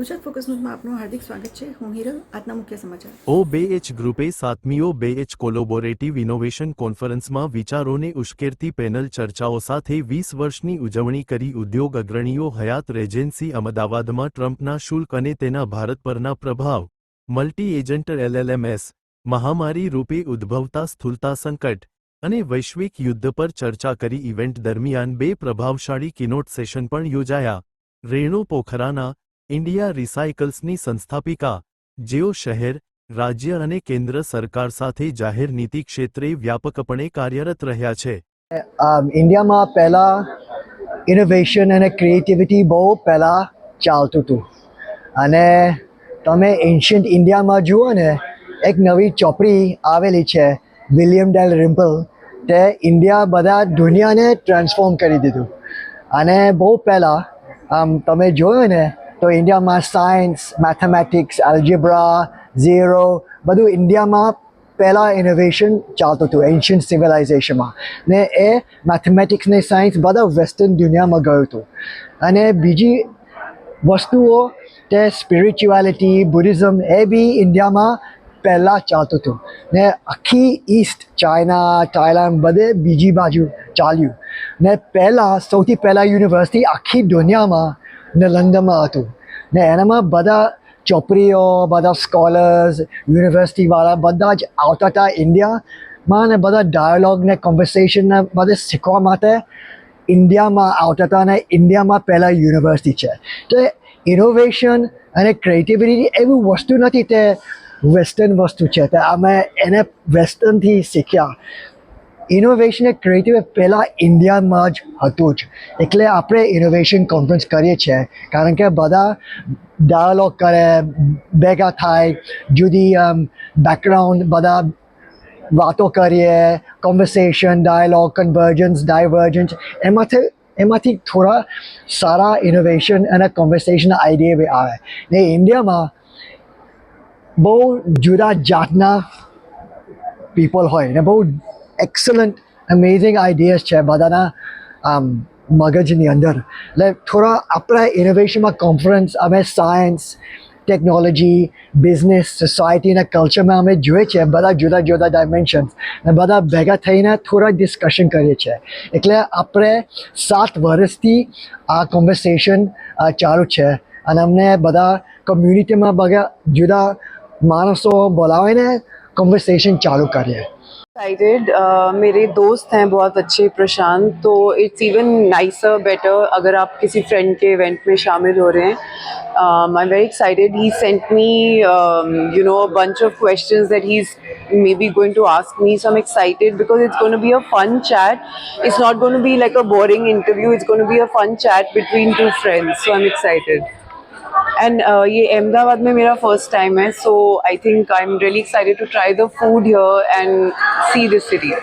Gujarat focus ન્યૂઝમાં આપનું હાર્દિક સ્વાગત છે. હું હિરલ, આજના મુખ્ય સમાચાર. ઓ બે એચ ગ્રુપે સાતમીઓ બે એચ કોલોબોરેટિવ ઇનોવેશન કોન્ફરન્સમાં વિચારોને ઉશ્કેરતી પેનલ ચર્ચાઓ સાથે વીસ વર્ષની ઉજવણી કરી ઉદ્યોગ અગ્રણીઓ હયાત રેજન્સી અમદાવાદમાં ટ્રમ્પના શુલ્ક અને તેના ભારત પરના પ્રભાવ. મલ્ટી એજન્ટ એલએલએમએસ મહામારી રૂપે ઉદ્ભવતા સ્થૂલતા સંકટ અને વૈશ્વિક યુદ્ધ પર ચર્ચા કરી ઇવેન્ટ દરમિયાન બે પ્રભાવશાળી કિનોટ સેશન પણ યોજાયા. રેણુ પોખરાના ઇન્ડિયા રિસાયકલ્સની સંસ્થાપિકા, જેઓ શહેર, રાજ્ય અને કેન્દ્ર સરકાર સાથે જાહેર નીતિ ક્ષેત્રે વ્યાપકપણે કાર્યરત રહ્યા છે. ઇન્ડિયામાં પહેલાં ઇનોવેશન અને ક્રિએટિવિટી બહુ પહેલાં ચાલતું હતું. અને તમે એન્શિયન્ટ ઇન્ડિયામાં જુઓ ને, એક નવી ચોપડી આવેલી છે, વિલિયમ ડેલ રિમ્પલ, તે ઇન્ડિયા બધા દુનિયાને ટ્રાન્સફોર્મ કરી દીધું. અને બહુ પહેલાં, આમ, તમે જોયું ને તો ઇન્ડિયામાં સાયન્સ મેથેમેટિક્સ એલ્જેબ્રા ઝીરો બધું ઇન્ડિયામાં પહેલાં ઇનોવેશન ચાલતું હતું એન્શિયન્ટ સિવિલાઇઝેશનમાં ને એ મેથેમેટિક્સ ને સાયન્સ બધા વેસ્ટર્ન દુનિયામાં ગયું હતું. અને બીજી વસ્તુઓ તે સ્પિરિચ્યુઆલિટી બુદ્ધિઝમ એ બી ઇન્ડિયામાં પહેલાં ચાલતું હતું. ને આખી ઈસ્ટ ચાઇના થાઈલેન્ડ બધે બીજી બાજુ ચાલ્યું. ને પહેલાં, સૌથી પહેલાં યુનિવર્સિટી આખી દુનિયામાં ને લંડનમાં હતું ને એનામાં બધા ચોપડીઓ બધા સ્કોલર્સ યુનિવર્સિટીવાળા બધા જ આવતા હતા ઇન્ડિયામાં ને બધા ડાયલોગ ને કોન્વર્સેશનને બધે શીખવા માટે ઇન્ડિયામાં આવતા હતા અને ઇન્ડિયામાં પહેલાં યુનિવર્સિટી છે તો ઇનોવેશન અને ક્રિએટિવિટી એવી વસ્તુ નથી તે વેસ્ટર્ન વસ્તુ છે તે અમે એને વેસ્ટર્નથી શીખ્યા ઇનોવેશન એ ક્રિએટિવ પહેલાં ઇન્ડિયામાં જ હતું જ. એટલે આપણે ઇનોવેશન કોન્ફરન્સ કરીએ છીએ. કારણ કે બધા ડાયલોગ કરે, ભેગા થાય, જુદી બેકગ્રાઉન્ડ બધા વાતો કરીએ કોન્વર્સેશન ડાયલોગ કન્વર્જન્સ ડાયવર્જન્સ એમાંથી એમાંથી થોડા સારા ઇનોવેશન અને કોન્વર્સેશન આઈડિયા બી આવે. ને ઇન્ડિયામાં બહુ જુદા જાતના પીપલ હોય ને બહુ એક્સલન્ટ અમેઝિંગ આઈડિયાઝ છે બધાના આમ મગજની અંદર. એટલે થોડા આપણા ઇનોવેશનમાં કોન્ફરન્સ અમે સાયન્સ ટેકનોલોજી બિઝનેસ સોસાયટીના કલ્ચરમાં અમે જોઈએ છીએ, બધા જુદા જુદા ડાયમેન્શન્સ અને બધા ભેગા થઈને થોડા ડિસ્કશન કરીએ છીએ. એટલે આપણે સાત વર્ષથી આ કોન્વર્સેશન ચાલુ છે. અને અમને બધા કમ્યુનિટીમાં બધા જુદા માણસો બોલાવીને કોન્વર્સેશન ચાલુ કરીએ. एक्साइटेड uh, मेरे दोस्त हैं बहुत अच्छे प्रशांत तो इट्स इवन नाइसर बेटर अगर आप किसी फ्रेंड के इवेंट में शामिल हो रहे हैं। I am very excited he sent me you know bunch of questions that he is maybe going to ask me so I am excited because it's going to be a fun chat it's not going to be like a boring interview it's going to be a fun chat between two friends so I am excited and ये अहमदाबाद में मेरा first time है so I think I am really excited to try the food here and see this city